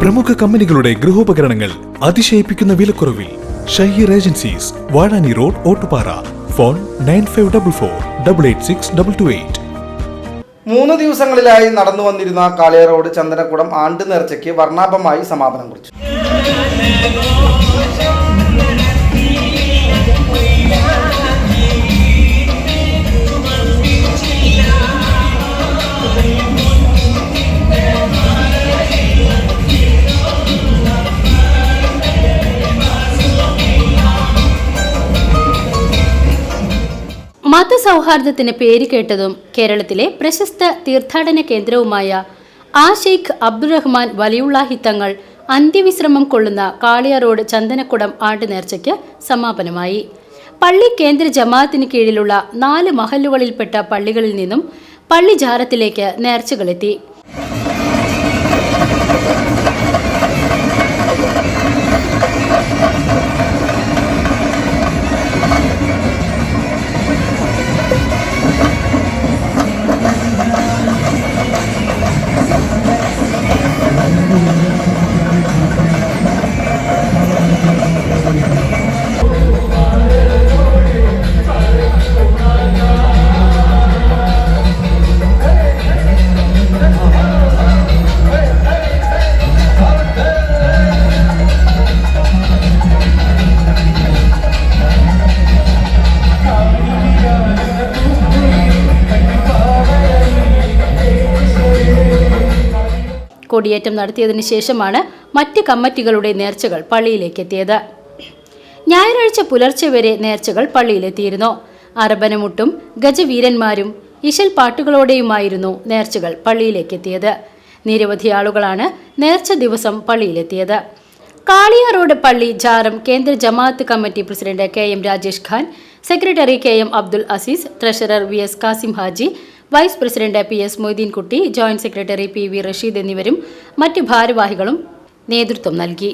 പ്രമുഖ കമ്പനികളുടെ ഗൃഹോപകരണങ്ങൾ അതിശയിപ്പിക്കുന്ന വിലക്കുറവിൽ Shaheer agencies Vazhani road Ottupara. Phone nine five double four double eight six double two eight. മൂന്ന് ദിവസങ്ങളിലായി നടന്നു വന്നിരുന്ന കാളിയറോഡ് ചന്ദനക്കുടം ആണ്ട് നേർച്ചയ്ക്ക് വർണാഭമായി സമാപനം കുറിച്ചു. മതസൗഹാർദ്ദത്തിന് പേര് കേട്ടതും കേരളത്തിലെ പ്രശസ്ത തീർത്ഥാടന കേന്ദ്രവുമായ ആ ഷെയ്ഖ് അബ്ദുറഹ്മാൻ വലിയുള്ളാഹി തങ്ങൾ അന്ത്യവിശ്രമം കൊള്ളുന്ന കാളിയ റോഡ് ചന്ദനക്കുടം ആണ്ട് നേർച്ചയ്ക്ക് സമാപനമായി. പള്ളി കേന്ദ്ര ജമാഅത്തിന് കീഴിലുള്ള നാല് മഹല്ലുകളിൽപ്പെട്ട പള്ളികളിൽ നിന്നും പള്ളി ജാരത്തിലേക്ക് നേർച്ചകളെത്തി. കൊടിയേറ്റം നടത്തിയതിനു ശേഷമാണ് മറ്റ് കമ്മിറ്റികളുടെ നേർച്ചകൾ പള്ളിയിലേക്ക് എത്തിയത് ഞായറാഴ്ച പുലർച്ചെ വരെ നേർച്ചകൾ പള്ളിയിലെത്തിയിരുന്നു. അർബനമുട്ടും ഗജവീരന്മാരും ഇശൽ പാട്ടുകളോടെയുമായിരുന്നു നേർച്ചകൾ പള്ളിയിലേക്ക് എത്തിയത് നിരവധി ആളുകളാണ് നേർച്ച ദിവസം പള്ളിയിലെത്തിയത്. കാളിയ റോഡ് പള്ളി ജാറം കേന്ദ്ര ജമാഅത്ത് committee president K M Rajesh Khan secretary K M Abdul Aziz treasurer V S Kasim Haji vice president P S Moideenkutty joint secretary P V Rasheed എന്നിവരും മറ്റ് ഭാരവാഹികളും നേതൃത്വം നൽകി.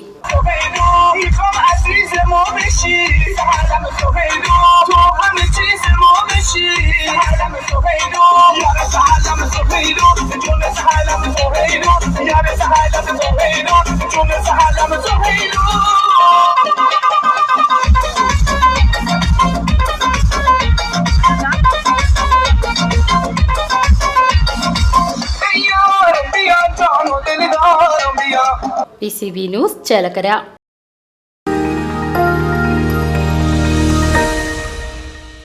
B news Chelakkara